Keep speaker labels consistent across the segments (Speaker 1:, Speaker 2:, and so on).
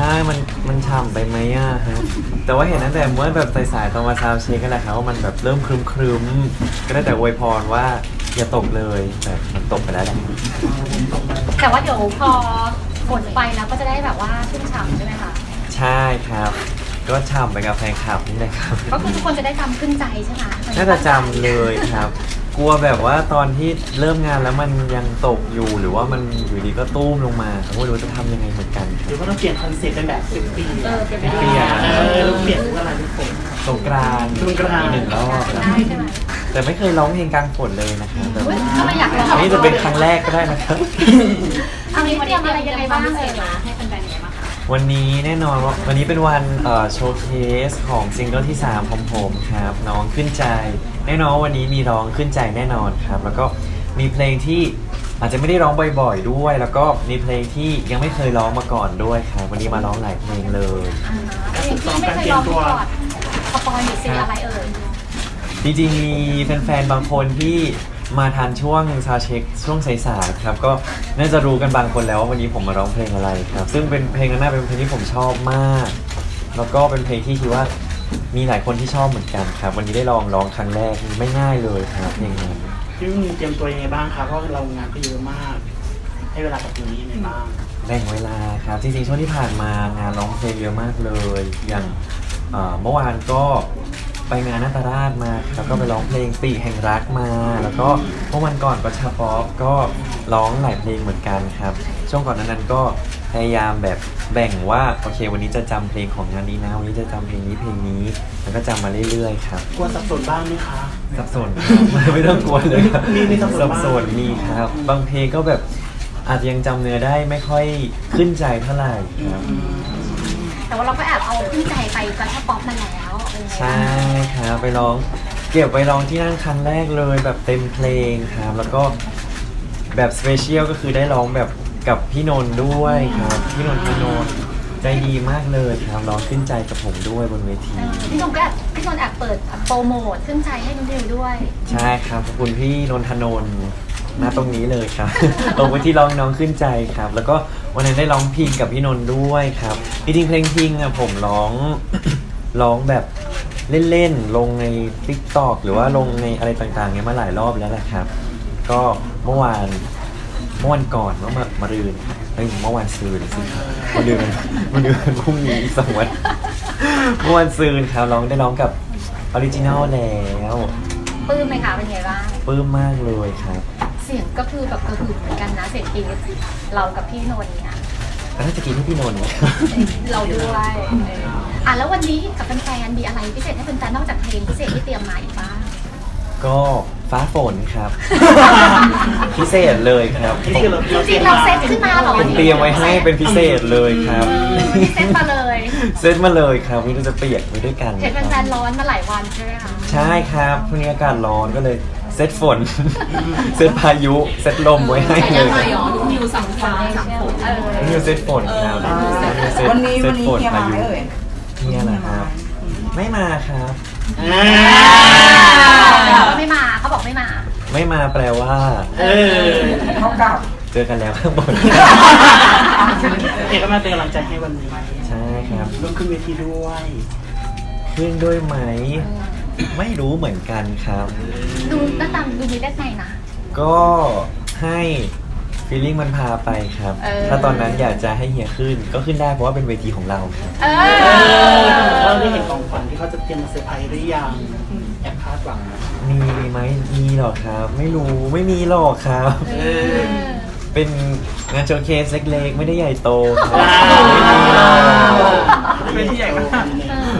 Speaker 1: ใช่มันมันฉ่ำไปไหมอะฮะแต่ว่าเห็นตั้งแต่เมื่อแบบสายๆตอนมาซาวด์เช็คกันแหละครับว่ามันแบบเริ่มครึมครึมๆก็ได้แต่อวยพรว่าอย่าตกเลยแต่มันตกไปแล้วแหละ
Speaker 2: แต่ว่าเดี๋ยวพอฝนไปแล้วก็จะได้แบบว่าชุ่มฉ่ำใช่ไหมคะ
Speaker 1: ใช่ครับ ก็ฉ่ำไปกับแฟนคลับนี่แหละครับ
Speaker 2: ก็คือทุกคนจะได้จำขึ้นใจใช่ไหม
Speaker 1: น่าจะจำเลยครับ กลัวแบบว่าตอนที่เริ่มงานแล้วมันยังตกอยู่หรือว่ามันอยู่ดีก็ตุ้มลงมาผมไม่รู้จะทำยังไงเหมือนกัน
Speaker 3: หรือว่าเราเปลี่ยนคอนเซ็ปต์เป็นแบบสิบปี
Speaker 2: เออเป็นไป
Speaker 1: เปลี่ยน
Speaker 3: เออเราเปลี่ยนทุกอะไรทุกคน
Speaker 1: สงกรานต์
Speaker 3: สงกรานต์
Speaker 1: อีกหนึ่งรอบครับ
Speaker 2: ได้ใช่ไหม
Speaker 1: แต่ไม่เคยร้องเพลงกลางฝนเลยนะครับแบบ
Speaker 2: อุ๊ยทำไมอยากลอง
Speaker 1: อันนี้จะเป็นครั้งแรกก็ได้นะครับ
Speaker 2: อันนี้เตรียมอะไรยังไงบ้างเลย
Speaker 4: มาให้แฟ
Speaker 1: วันนี้แน่นอนว่าวันนี้เป็นวันเอ่อโชว์เคสของซิงเกิลที่ 3 ของผมครับ น้องขึ้นใจ แน่นอนว่าวันนี้มีร้องขึ้นใจแน่นอนครับ แล้วก็มีเพลงที่อาจจะไม่ได้ร้องบ่อยๆด้วย แล้วก็มีเพลงที่ยังไม่เคยร้องมาก่อนด้วยครับ วันนี้มาร้องหลายเพลงเลย
Speaker 2: อ่าเพลงที่ไม่เคยลองมาก่อนสปอยหน่อยสิอะไรเอ่ย
Speaker 1: จริงๆมีแฟนๆบางคนที่ มาทันช่วงซาวเช็คช่วงสายๆครับก็น่าจะรู้กันบางคนแล้วว่าวันนี้ผมมาร้องเพลงอะไรครับ ซึ่งเป็นเพลงนั้นน่าเป็นเพลงที่ผมชอบมาก แล้วก็เป็นเพลงที่คิดว่ามีหลายคนที่ชอบเหมือนกันครับ วันนี้ได้ลองร้องครั้งแรกไม่ง่ายเลยครับเพลงนี้
Speaker 3: พี่มีเตรียมตัวยังไงบ้างครับเพราะเรางานก็เยอะมาก ให้เวลากับตรงนี้ยังไงบ้าง
Speaker 1: แบ่งเวลาครับจริงๆช่วงที่ผ่านมางานร้องเพลงเยอะมากเลย อย่างเอ่อเมื่อวานก็ ไปงานนาตราชมา แล้วก็ไปร้องเพลงปีกแห่งรักมา แล้วก็เมื่อวันก่อนก็ชาป๊อปก็ร้องหลายเพลงเหมือนกันครับ ช่วงก่อนหนานั้นก็พยายามแบบแบ่งว่าโอเค วันนี้จะจำเพลงของงานนี้นะวันนี้จะจำเพลงนี้เพลงนี้ แล้วก็จำมาเรื่อยๆครับ
Speaker 3: กลัวสับสนบ้างไหมคะ
Speaker 1: สับสนครับไม่ต้องกลัวเลยครับ
Speaker 3: มีมีสับสน
Speaker 1: สับ
Speaker 3: บ้าง
Speaker 1: สนมีครับ บางเพลงก็แบบอาจจะยังจำเนื้อได้ไม่ค่อยขึ้นใจเท่าไหร่ครับ
Speaker 2: แต่ว่าเราก็แอบเอาขึ้นใจไปกระชับป๊อปมาแล้วเออ
Speaker 1: ใช่ครับไปร้อง เก็บไปร้องที่นั่นครั้งแรกเลยแบบเต็มเพลงครับ แล้วก็แบบสเปเชียลก็คือได้ร้องแบบกับพี่นนท์ด้วยครับ พี่นนท์พี่นนท์ใจดีมากเลยครับร้องขึ้นใจกับผมด้วยบนเวที
Speaker 2: เออพี่นนท์ก็แอบพี่นนท์แอบเปิดโปรโมทขึ้นใจให้นุ่นดิวด้วย
Speaker 1: ใช่ครับขอบคุณพี่นนทนนท์ ณตรงนี้เลยครับ ลงไปที่ร้องน้องขึ้นใจครับ แล้วก็วันนั้นได้ร้องพิงกับพี่นนท์ด้วยครับจริงๆเพลงพิงอะผมร้อง ร้องแบบเล่นๆ ลงใน t ิ k t o k หรือว่าลงในอะไรต่างๆเนี้ยมาหลายรอบแล้วแหละครับ ก็เมื่อวานเมื่อวันก่อนเมื่อมามารืนเฮ้ยเมื่อวานซืนสิครับมารืนมารืนพรุ่งนี้อีกสองวันเมื่อวันซืนครับร้องได้ร้องกับออริจินัลแล้ว
Speaker 2: ปลื้มไหมคะเป็นไงบ้าง
Speaker 1: ปลื้มมากเลยครับ
Speaker 2: เสียงก็คือแบบกระหึ่มเหมือนกันนะเสียงกรีดเรากับพี่นนท์เนี่ย
Speaker 1: แล้วน่าจะกินที่พี่นนท์
Speaker 2: เราด้วยเอออะแล้ววันนี้กับแฟนๆมีอะไรพิเศษให้แฟนๆนอกจากเพลงพิเศษที่เตรียมมาอีกบ้าง
Speaker 1: ก็ฟ้าฝนครับ พิเศษเลยครับ
Speaker 3: ที่คือเรา
Speaker 2: จริงๆเราเซตขึ้นมาเหรอ
Speaker 1: ผมเตรียมไว้ให้เป็นพิเศษเลยครับ
Speaker 2: อืมเซตมาเลย
Speaker 1: เซตมาเลยครับนี่เราจะเปียกไปด้วยกัน
Speaker 2: เห็น
Speaker 1: ค
Speaker 2: แฟ
Speaker 1: รับ
Speaker 2: นๆร้อนมาหลายวันใช่ไหมคะ
Speaker 1: ใช่ครับพรุ่งนี้อากาศร้อนก็เลยเซตฝน เซตพายุเซตลมไว้ให้
Speaker 4: ใช้
Speaker 1: เล
Speaker 4: ยัง
Speaker 1: ย
Speaker 4: ไงหรอดูนิวสั่งฟ้าสั่งฝน
Speaker 2: เออ
Speaker 1: นี่เซตฝนครับเซต
Speaker 5: วันนี้
Speaker 1: เซ
Speaker 5: วั
Speaker 1: ต
Speaker 5: นนี้
Speaker 1: ฝน
Speaker 5: เฮีย
Speaker 1: พา
Speaker 5: มา
Speaker 1: ยุ
Speaker 5: ไหมเอ่ย
Speaker 1: เฮียเหรอครับ ไม่มาครับ
Speaker 3: อ่า
Speaker 2: เขาไม่มาเขาบอกไม่มา
Speaker 1: ไม่มาแปลว่า
Speaker 3: เออ
Speaker 5: เท่ากับ
Speaker 1: เจอกันแล้วข้างบน
Speaker 3: เอกก็มาเป็นกำลังใจให้วันนี้
Speaker 1: ใช่ครับ
Speaker 3: ร่วมขึ้นเวทีด้วย
Speaker 1: ขึ้นด้วยไหม ไม่รู้เหมือนกันครับ
Speaker 2: ดูหน้าตาดูมีได้ไงนะ
Speaker 1: ก็ให้ฟีลลิ่งมันพาไปครับ
Speaker 2: เออ
Speaker 1: ถ้าตอนนั้นอยากจะให้เฮียขึ้นก็ขึ้นได้เพราะว่าเป็นเวทีของเราครับ
Speaker 2: เอ
Speaker 3: เออ
Speaker 2: อ
Speaker 3: เราได้เห็นของขวัญที่เขาจะเตรียมมาเซอร์ไพรส์หรือยังแอบคาดหวังไหม
Speaker 1: มีไหมมีหรอกครับ ไม่รู้ไม่มีหรอกครับ
Speaker 2: เออ
Speaker 1: เป็นงานโชว์เคสเล็กๆ ไม่ได้ใหญ่โตครับ
Speaker 3: ว้าว
Speaker 1: ไม่มีหรอก
Speaker 3: เป็นที่ใหญ่มาก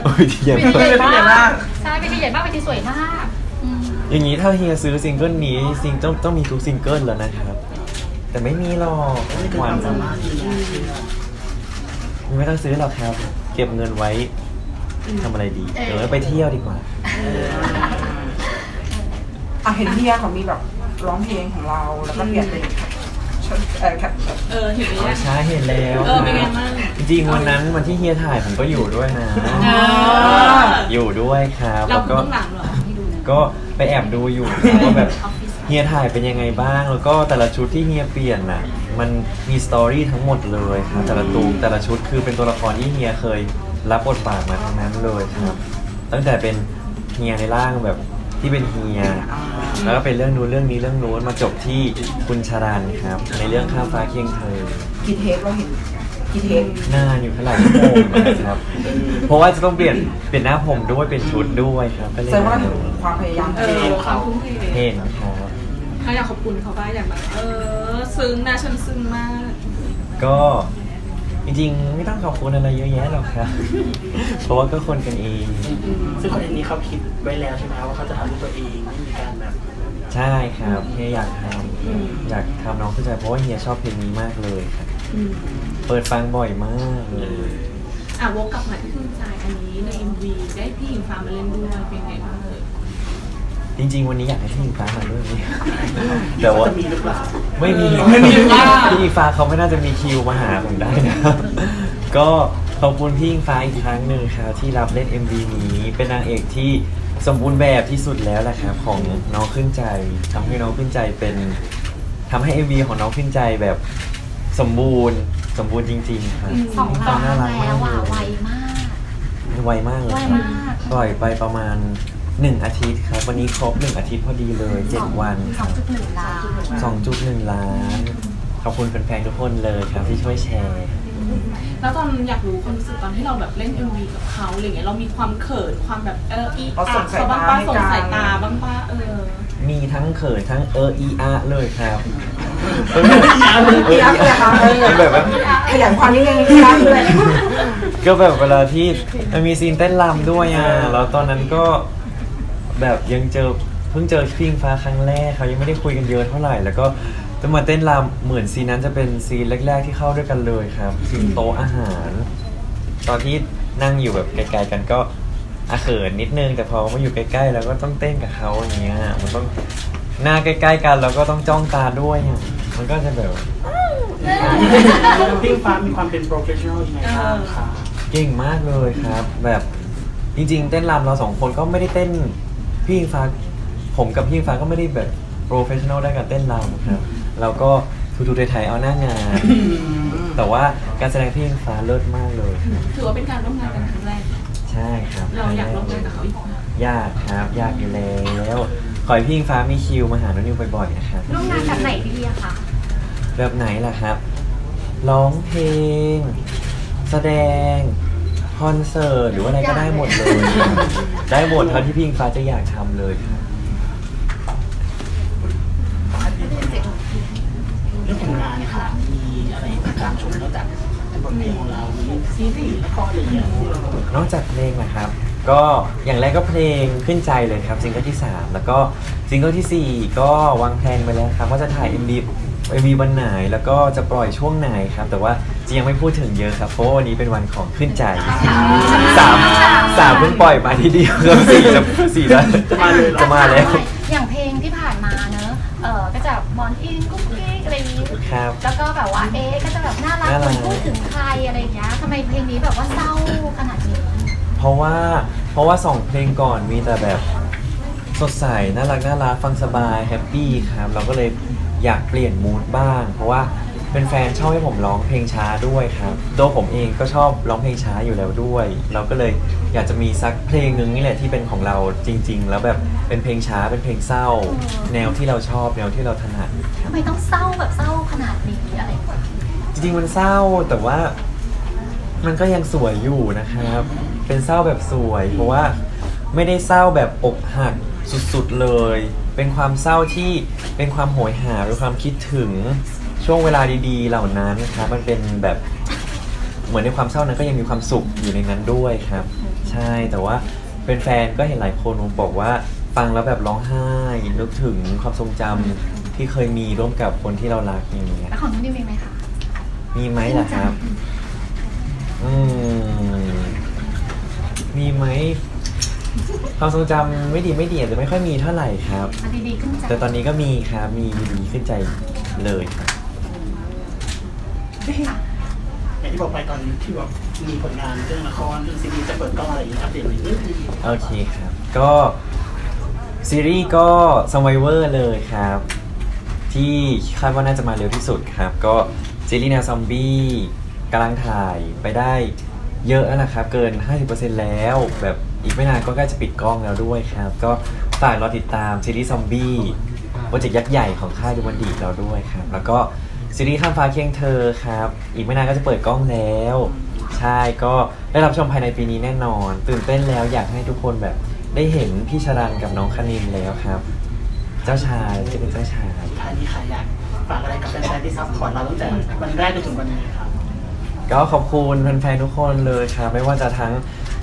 Speaker 1: โอ้ยที่ใหญ่
Speaker 2: เป็น
Speaker 1: มาก
Speaker 2: ที่ใหญ่มาก ใช่เป็นที่ใหญ่มากเป็นที่สวยมากอืม
Speaker 1: อย่างนี้ถ้าเฮียซื้อซิงเกิลนี้ซิงต้องต้องมีทุกซิงเกิลแล้วนะครับ แต่ไม่มีหรอก
Speaker 3: นี่คือ
Speaker 1: หวา
Speaker 3: คนวามสามารถที่น่าเชื่อ
Speaker 1: ไม่ต้องซื้อหรอกครับ เก็บเงินไว้ทำอะไรดีเดี๋ยวไปเที่ยวดีกว่า
Speaker 5: อะเห็นเฮียเขามีแบบร้องเพลงของเราแล้วก็เปลี่ยนเป็น ชุดเออแคป
Speaker 4: เออเห็นไหม
Speaker 1: อ๋อ
Speaker 4: เนี่ย
Speaker 1: ใช่เห็นแล้ว
Speaker 4: เออเป็นไงบ้าง
Speaker 1: จริงๆวันนั้นวันที่เฮียถ่ายผมก็อยู่ด้วยนะ
Speaker 4: เออ
Speaker 1: อยู่ด้วยครับ
Speaker 4: เรา
Speaker 1: แล้วก็
Speaker 4: เบื้องหลังเหรอให้ดูนะ
Speaker 1: ก็ไปแอบดูอยู่ครับว่าแบบเฮียถ่ายเป็นยังไงบ้าง แล้วก็แต่ละชุดที่เฮียเปลี่ยนน่ะอืมันมีสตอรี่ทั้งหมดเลยครับแต่ละตูมแต่ละชุดคือเป็นตัวละครที่เฮียเคยรับบทบาทมาทั้งนั้นเลยครับ ตั้งแต่เป็นเฮียในร่างแบบ ที่เป็นเฮีย แล้วก็เป็นเรื่องนู้นเรื่องนี้เรื่องนู้นมาจบที่คุณชารันครับ ในเรื่องข้ามฟ้าเคียงเธอ
Speaker 5: กี่เทปเราเห็นกี่เทป
Speaker 1: หน้าอยู่เท่าไหร่ชั่วโมงนะครับ เพราะว่าจะต้องเปลี่ยนเปลี่ยนหน้าผมด้วยเป็นชุดด้วยครับก็เลย
Speaker 5: แสดงว่าเราเห็นความพยายาม
Speaker 4: เออความทุ่มเท
Speaker 1: เห็นครับ
Speaker 4: เขาอยากขอบคุณเขาบ้างอยากแบบเออ ซึ้งนะฉันซึ้งมาก
Speaker 1: ก็ จริงๆ ไม่ต้องขอบคุณอะไรเยอะแยะหรอกครับ เพราะว่าก็คนกันเอง
Speaker 3: ซึ่งคอนเทนต์นี้เขาคิดไว้แล้วใช่ไหมครับว่าเขาจะทำด้วยตัวเองไม่มีการแบบ
Speaker 1: ใช่ครับเฮียอยากทำอยากทำน้องเข้าใจเพราะว่าเฮียชอบเพลงนี้มากเลยครับ
Speaker 4: อืม
Speaker 1: เปิดฟังบ่อยมากเลย
Speaker 4: อะวกกลับมาที่คุณชายอันนี้ใน MV ได้พี่หญิงฟ้ามาเล่นด้วยเป็นไงบ้างเลย
Speaker 1: จริง ๆ วันนี้อยากให้พี่อิงฟ้ามาด้วยไหมแต่ว่า
Speaker 3: จะมีหรือเปล่า
Speaker 1: ไม่มี
Speaker 3: ไม่มีหรือเปล่า
Speaker 1: พี่อิงฟ้าเขาไม่น่าจะมีคิวมาหาผมได้นะครับก็ขอบคุณพี่อิงฟ้าอีกครั้งหนึ่งครับที่รับเล่น MV นี้เป็นนางเอกที่สมบูรณ์แบบที่สุดแล้วแหละครับของน้องขึ้นใจทำให้น้องขึ้นใจเป็นทำให้ MV ของน้องขึ้นใจแบบสมบูรณ์ สมบูรณ์จริงๆครับ
Speaker 2: สองล้าน
Speaker 1: น่ารัก
Speaker 2: แล้วอะ
Speaker 1: มาก
Speaker 2: ไว
Speaker 1: เลย
Speaker 2: มาก
Speaker 1: ไวมากเลย
Speaker 2: ไว
Speaker 1: ครับ
Speaker 2: มาก
Speaker 1: ปล่อยไปประมาณ หนึ่งอาทิตย์ครับ วันนี้ครบหนึ่งอาทิตย์พอดีเลยเจ็ดวัน
Speaker 2: สองจุดหนึ่งล้าน
Speaker 1: สองจุดหนึ่งล้านขอบคุณแฟนๆทุกคนเลยครับที่ช่วยแชร์
Speaker 4: แล้วตอนอยากรู้ความรู้สึกตอนที่เราแบบเล่น MV กับเขาอะไรเงี้ยเรามีความเขินความแบบเอออี
Speaker 5: เราส่งสาย
Speaker 4: บ้าง
Speaker 5: ตา
Speaker 4: ป้า
Speaker 5: ให้
Speaker 4: ส่ง
Speaker 5: กัน
Speaker 4: สายตาบ้างป้าเออ
Speaker 1: มีทั้งเขินทั้งเอออีอาเลยครับ
Speaker 5: เอียะเลยค่ะเออ
Speaker 1: แบบว่า
Speaker 5: ขยายความนิดนึงอียะเลย
Speaker 1: ก็แบบเวลาที่มันมีซีนเต้นรำด้วยอะ แล้วตอนนั้นก็ แบบยังเจอเพิ่งเจอพิงฟ้าครั้งแรกเขายังไม่ได้คุยกันเยอะเท่าไหร่ แล้วก็จะมาเต้นรำเหมือนซีนนั้นจะเป็นซีนแรก ๆที่เข้าด้วยกันเลยครับซีนโต๊ะอาหาร ตอนที่นั่งอยู่แบบไกลๆกันก็อาเขินนิดนึงแต่พอมาอยู่ใกล้ๆ แล้วก็ต้องเต้นกับเขาอย่างเงี้ยมันต้องหน้าใกล้ๆกันแล้วก็ต้องจ้องตาด้วยอะมันก็จะแบบ
Speaker 3: พี่ฟ้ามีความเป็นโปรเฟชชั่นอลยังไงบ้างคะ
Speaker 1: เก่งมากเลยครับ แบบจริงๆ เต้นรำเราสองคนก็ไม่ได้เต้น พี่อิงฟ้าผมกับพี่อิงฟ้าก็ไม่ได้แบบโปรเฟชชั่นอลด้านการเต้นรำครับเราก็ทูๆไทยๆเอาหน้างาน แต่ว่าการแสดงพี่อิงฟ้าเลิศมากเลยครับ
Speaker 4: ถือว่าเป็นการร่วมงานกันครั้งแรก
Speaker 1: ใช่ครับ
Speaker 4: เราอยากร่วมงานกับเขาอีกไหม
Speaker 1: ยากครับ ยากอยู่แล้วขอให้พี่อิงฟ้ามีคิวมาหาน้องนิวบ่อยๆนะครับ
Speaker 2: ร่วมงานแบบไหนดีอะคะ
Speaker 1: แบบไหนล่ะครับ ร้องเพลง แสดง คอนเสิร์ตหรือว่าอะไรก็ได้หมดเลยครับได้หมดเท่าที่พี่อิงฟ้าจะอยากทำเลยครับ
Speaker 3: เรื่องผลงานค่ะมีอะไรให้ติดตามชมนอกจากบทเพลงของเรามีซีรีส์ละครอะไรอย่างเงี้ยที่เรา
Speaker 1: นอกจากเพลงนะครับ ก็อย่างแรกก็เพลงขึ้นใจเลยครับซิงเกิลที่ 3 แล้วก็ซิงเกิลทีสี่ 4 ก็วางแผนไปแล้วครับว่าจะถ่าย MV MV วันไหนแล้วก็จะปล่อยช่วงไหนครับ แต่ว่าจะยังไม่พูดถึงเยอะครับ เพราะว่าวันนี้เป็นวันของขึ้นใจสามสามเพิ่งปล่อยมาทีเดียวครับสี่จะสี่แล้วจะมาแล้ว
Speaker 2: อย่างเพลงที่ผ่านมาเนอะเออก็จะมอนอินกุ๊กกิ๊กอะไรอย่างนี้
Speaker 1: ครับ
Speaker 2: แล้วก็แบบว่าเอ๊ะก็จะแบบน่ารัก
Speaker 1: น่า
Speaker 2: เห
Speaker 1: รั
Speaker 2: มื
Speaker 1: ก
Speaker 2: อนพูดถึงใครอะไรอย่างเงี้ยทำไมเพลงนี้แบบว่าเศร้าขนาดนี้
Speaker 1: เพราะว่าเพราะว่าสองเพลงก่อนมีแต่แบบสดใสน่ารักน่ารักฟังสบายแฮปปี้ครับ เราก็เลย อยากเปลี่ยนมูดบ้าง เพราะว่าเป็นแฟนชอบให้ผมร้องเพลงช้าด้วยครับตัวผมเองก็ชอบร้องเพลงช้าอยู่แล้วด้วย เราก็เลยอยากจะมีสักเพลงหนึ่งนี่แหละที่เป็นของเราจริง ๆ แล้วแบบเป็นเพลงช้าเป็นเพลงเศร้า แนวที่เราชอบแนวที่เราถนัด
Speaker 2: ทำไมต้องเศร้าแบบเศร้าขนาดนี้อะไรอย่างเงี้ย
Speaker 1: จริงๆมันเศร้าแต่ว่ามันก็ยังสวยอยู่นะครับ เป็นเศร้าแบบสวย เพราะว่าไม่ได้เศร้าแบบอกหักสุดๆเลย เป็นความเศร้าที่เป็นความโหยหาเป็นความคิดถึงช่วงเวลาดี ๆ เหล่านั้นนะครับมันเป็นแบบเหมือนในความเศร้านั้นก็ยังมีความสุขอยู่ในนั้นด้วยครับ ใช่แต่ว่าเป็นแฟนก็เห็นหลายคนบอกว่าฟังแล้วแบบร้องไห้นึกถึงความทรงจำที่เคยมีร่วมกับคนที่เรารักอย่างเงี้ย
Speaker 2: แล้วของนุ่นนิวมีไหมคะ
Speaker 1: มีไหมล่ะครับ อืม มีไหม ความทรงจำไม่ดีไม่ดีอาจจะไม่ค่อยมีเท่าไหร่ครับ
Speaker 2: มาดีๆขึ้นใจ
Speaker 1: แต่ตอนนี้ก็มีครับมีดีขึ้นใจเลยครับ
Speaker 3: อย่างที่บอกไปตอนที่แบบมีผลงานเรื่องละครเรื่องซีรีส์จะเปิดกล้องอะไรอย่างเงี้ยอัปเดตหน่อยนิดนึง
Speaker 1: โอเคครับ ก็ซีรีส์ก็ Survivor เลยครับทีที่คาดว่าน่าจะมาเร็วที่สุดครับ ก็ซีรีส์แนวซอมบี้กำลังถ่ายไปได้เยอะแล้วนะครับ เกิน 50%แล้วแบบ อีกไม่นานก็ใกล้จะปิดกล้องแล้วด้วยครับ ก็ฝากรอติดตามซีรีส์ซอมบี้โปรเจกต์ยักษ์ใหญ่ของค่ายดูมันดีเราด้วยครับ แล้วก็ซีรีส์ข้ามฟ้าเคียงเธอครับ อีกไม่นานก็จะเปิดกล้องแล้ว ใช่ก็ได้รับชมภายในปีนี้แน่นอน ตื่นเต้นแล้วอยากให้ทุกคนแบบได้เห็นพี่ชรันกับน้องคณินแล้วครับ เจ้าชายจะเป็นเจ้าชาย
Speaker 3: ท้ายนี้ใครอยากฝากอะไรกับแฟนๆที่ซัพพอร์ตเราตั้งแต่วันแรกจนถึงวันนี้ครับ
Speaker 1: ก็ขอบคุณแฟนๆทุกคนเลยครับไม่ว่าจะทั้ง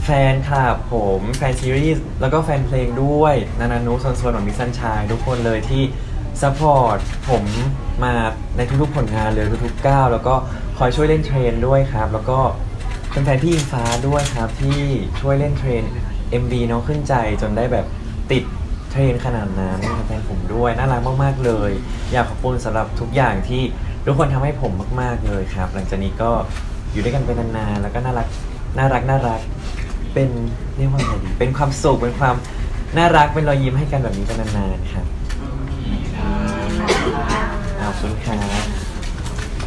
Speaker 1: แฟนคลับผมแฟนซีรีส์แล้วก็แฟนเพลงด้วย นานานุโซนโซนของมิสซันชายทุกคนเลยที่ซัพพอร์ตผมมาในทุกๆผลงานเลยทุกๆก้าวแล้วก็คอยช่วยเล่นเทรนด้วยครับ แล้วก็แฟนๆพี่อิงฟ้าด้วยครับที่ช่วยเล่นเทรน MV น้องขึ้นใจจนได้แบบติดเทรนขนาดนั้นแฟนผมด้วยน่ารักมากๆเลย อยากขอบคุณสำหรับทุกอย่างที่ทุกคนทำให้ผมมากๆเลยครับ หลังจากนี้ก็อยู่ด้วยกันไปนานๆแล้วก็น่ารักน่ารักน่ารัก เป็นเรียกว่าไงดีเป็นความสุขเป็นความน่ารักเป็นรอยยิ้มให้กันแบบนี้เป็นนานๆครับขอบคุณครับ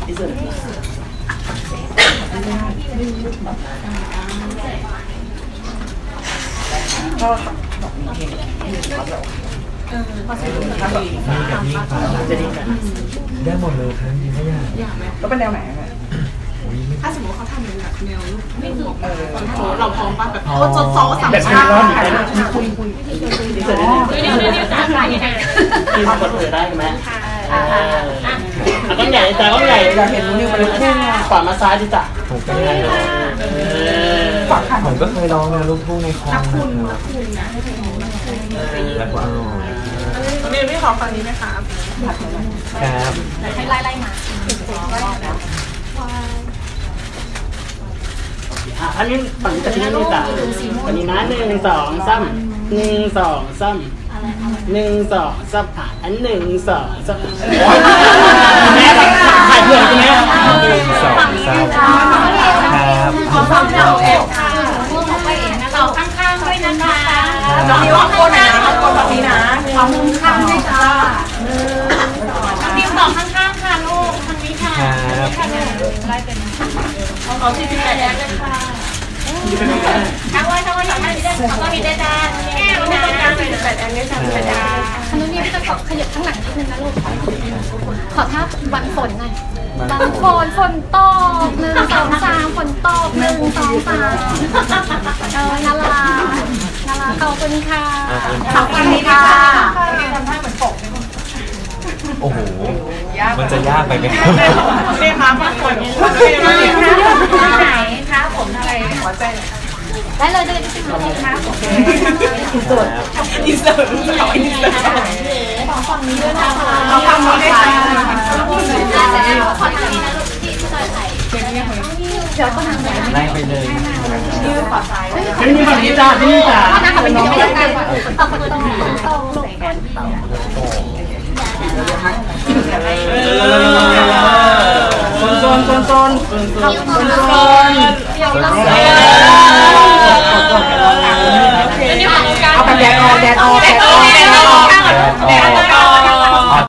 Speaker 3: ที่สุด
Speaker 5: ก็แบบมีเพลงที่มีว่าแบบถ้าแบบ
Speaker 1: นี่กับนี่ครับ
Speaker 3: จะดีกัน
Speaker 1: ได้หมดเลยครับจริงๆก็อยาก
Speaker 4: อยากไหม
Speaker 5: ก็เป็นแนวไหนอะ แม่
Speaker 1: โอ้ยไม่
Speaker 4: ถ้าสมมติเขาทำเป็นแบบแนวลูกไม่คือ
Speaker 5: เออ
Speaker 4: เราพร้อมป่ะแบบโอ้โซโซสาม
Speaker 3: แบบ
Speaker 4: ชา
Speaker 3: นี้
Speaker 4: ติ
Speaker 3: รอบนี้ได้ไหม
Speaker 5: คุยคุย
Speaker 3: ที่สุดได้ไหม
Speaker 2: เดี๋ยวเดี๋ยวเดี๋ยวจะถ่ายยังไง
Speaker 3: ที่ซัพพอร์ตเธอได้ไหมอ่าก้อนใหญ่จ้าก้อนใหญ่
Speaker 5: อยากเห็นนิวเป็นลูกทุ่งอะ
Speaker 3: ขวามาซ้ายดิจ้ะ
Speaker 1: ผมก็
Speaker 3: ยังไงเลยเออ
Speaker 5: ฝากขัน
Speaker 1: ผมก็เคยร้องแนวลูกทุ่งในคอมนะครับ
Speaker 4: คุณนะ
Speaker 1: แล้วก็
Speaker 4: ตอนนี้พี่ขอฟังนี้ไหมคะ
Speaker 1: ครับ
Speaker 2: ให้ไล่ไล่มา
Speaker 3: อะอันนี้ฝั่งนี้จะที่นี่จ้ะวันนี้นะหนึ่งสองซ้ำหนึ่งสองซ้ำหนึ่งสองซ้ำอะอันหนึ่งสองซ้ำแม่ถ่ายเพื่อนใช่ไหม
Speaker 1: หนึ่งสองสามครับ
Speaker 2: ขอฟังเราเอวค่ะพวกของไปเองนะเราข้างๆด้วยนะคะ
Speaker 5: น้องนิวเอาคนไหนนะเอาคนแบบนี้นะ
Speaker 2: ขอมุมข้างด้วยค่ะนิ้วสองข้างๆค่ะลูกทางนี้ค่ะ
Speaker 1: ครับ
Speaker 2: ขอที่สิบแปดแล้วเลยค่ะ ทั้งวันทั้งวันสองท่านนี้ได้ขอก็มีได้ด้านแก้วนะแปดอันนี้สามแปดอันทางนู้นนี่พี่จะขอขยับข้างหลังนิดนึงนะลูกขอท่าวันฝนหน่อยบางฝนฝนตกหนึ่งสองสามฝนตกหนึ่งสองสามเออนารานาราขอบคุณค่ะ
Speaker 1: ขอบคุณ
Speaker 2: ขอบคุณค่ะ
Speaker 1: โอ้โห มันจะยากไปไหมครับ
Speaker 4: เรียกมามาคน
Speaker 2: ไหนคะ ผมอะไรได้เลยได้เลยที่คุณเลยค่ะ
Speaker 4: อินเสิร์ตเอาอินเสิร์ต
Speaker 2: ของฝั่งนี้ด้วยนะคะ
Speaker 4: เอาฟังนี้ด้วยค่ะ
Speaker 2: ขอทางนี้นะลูกที่ที่จอยใส่เดี๋ยวก็ทางไหน
Speaker 1: ไล่ไปเลย
Speaker 3: ที่นี่ฝั่งนี้จ้าที่นี่จ้า
Speaker 2: เอาหน้าขับไปที่ไม่ได้กันเอาคนตรงตรงใส่กัน
Speaker 3: โซนโซนโซนโซนโซนโซนโซน
Speaker 2: เดี๋ยวเรา
Speaker 5: เอาแบบแดดออกแดดออกแดดออกแดดออก
Speaker 1: แดดออก